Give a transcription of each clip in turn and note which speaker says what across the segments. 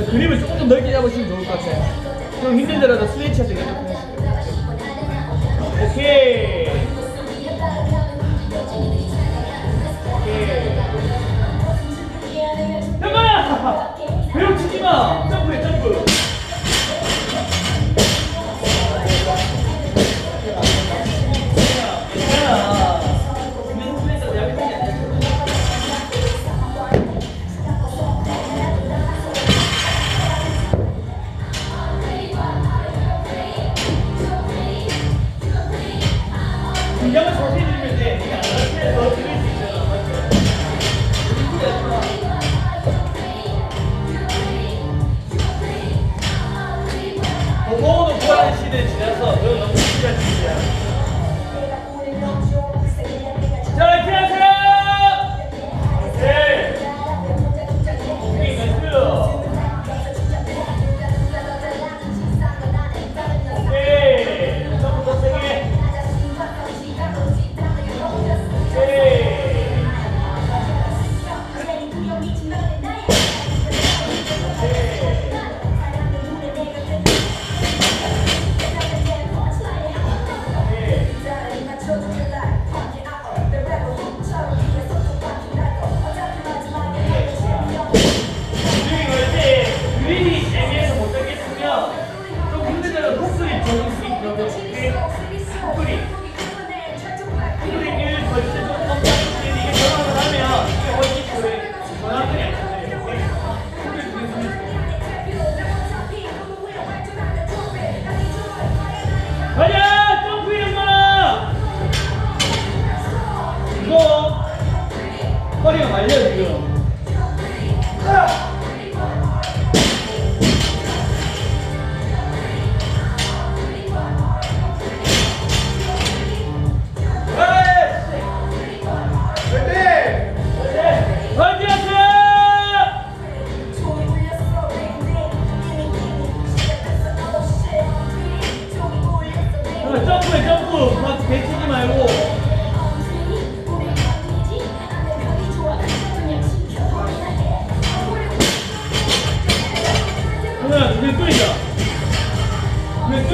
Speaker 1: 그러니까 그림을 조금 더 넓게 잡으시면 좋을 것 같아요. 좀 힘들더라도 스위치 하시면 오케이. 오케이. 형아! 배우 치지마! 점프해 점프. 뭐, 공공으로 구하는 시대에 지나서 그건 너무 신기한 일이야.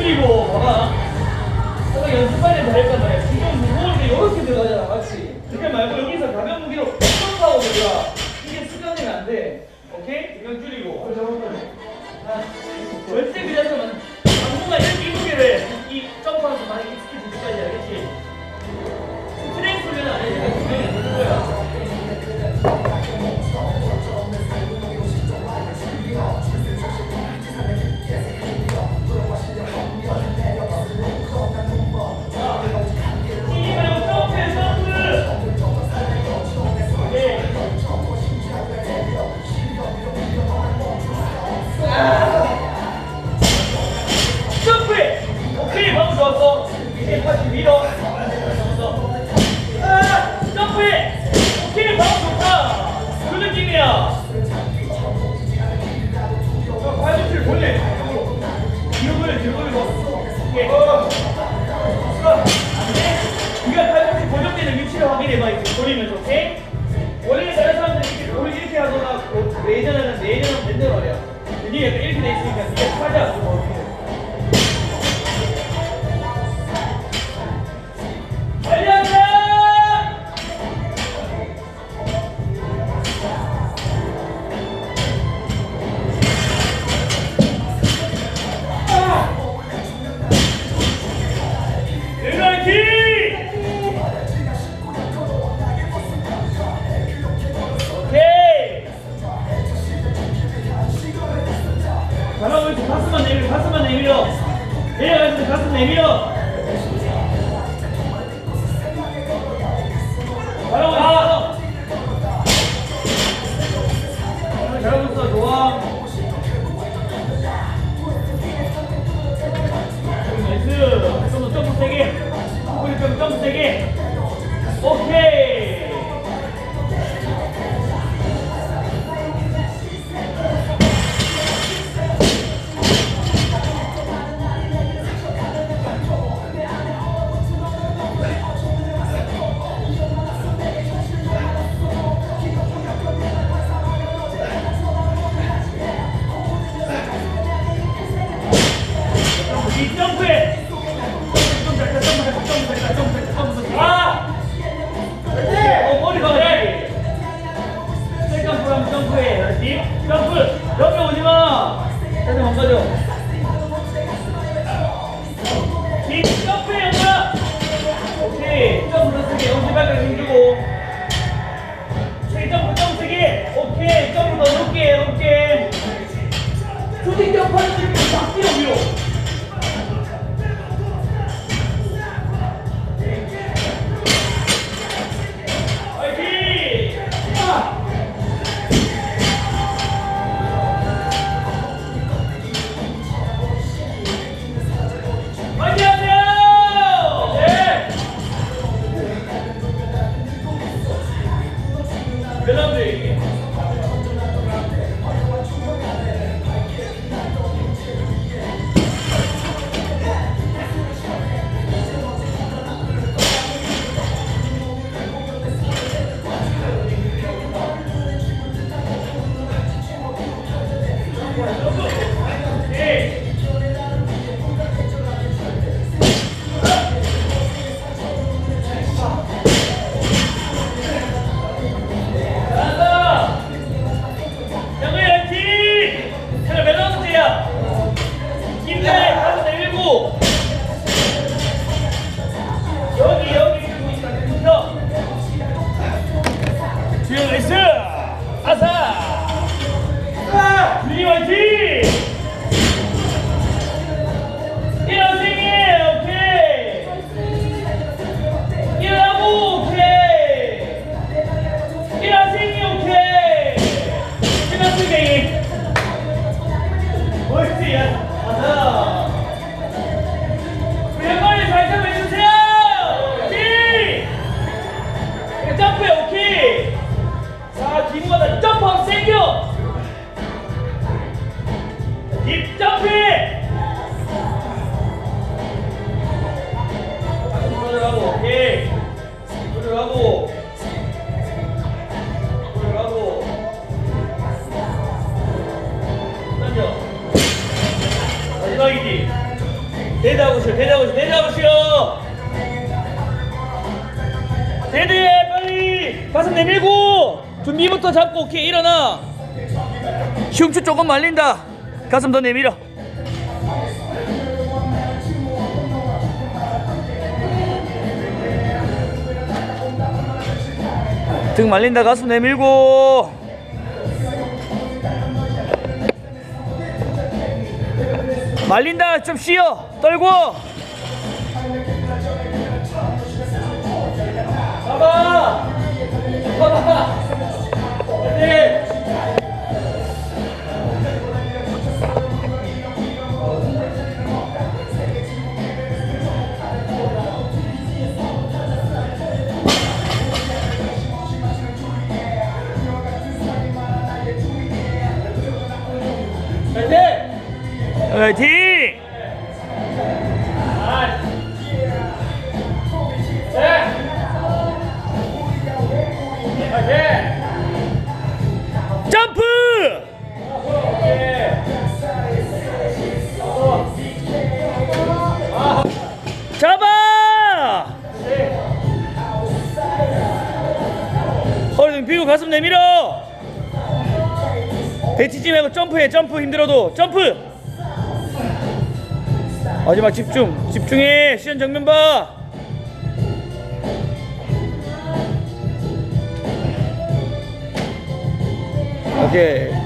Speaker 1: 줄이고. 봐봐. 내가 연습 빨리 다 했잖아 지금 무거운데 이렇게 들어가잖아 맞지? 그게 말고 여기서 가벼운 무게로 팍 하고 들어가. 이게 습관이면 안돼. 오케이? 이건 줄이고. 하나 Ele que decide aqui. 내려가시면 가슴 내밀어. 잘하고 있어 잘하고 있어 좋아. 자 기무가 점프하고 생겨! 딥 점프해 들어가고 오케이. 들어가고. 들어가고. 던져 마지막이지 대자고시오 대자고시오 대자고시오 대대 빨리! 가슴 내밀고 준비부터 잡고 오케이 일어나. 흉추 조금 말린다. 가슴 더 내밀어. 등 말린다. 가슴 내밀고. 말린다. 좀 쉬어. 떨고. 봐봐 봐봐 배치지 말고 점프해 점프. 힘들어도 점프! 마지막 집중 집중해. 시연 정면 봐. 오케이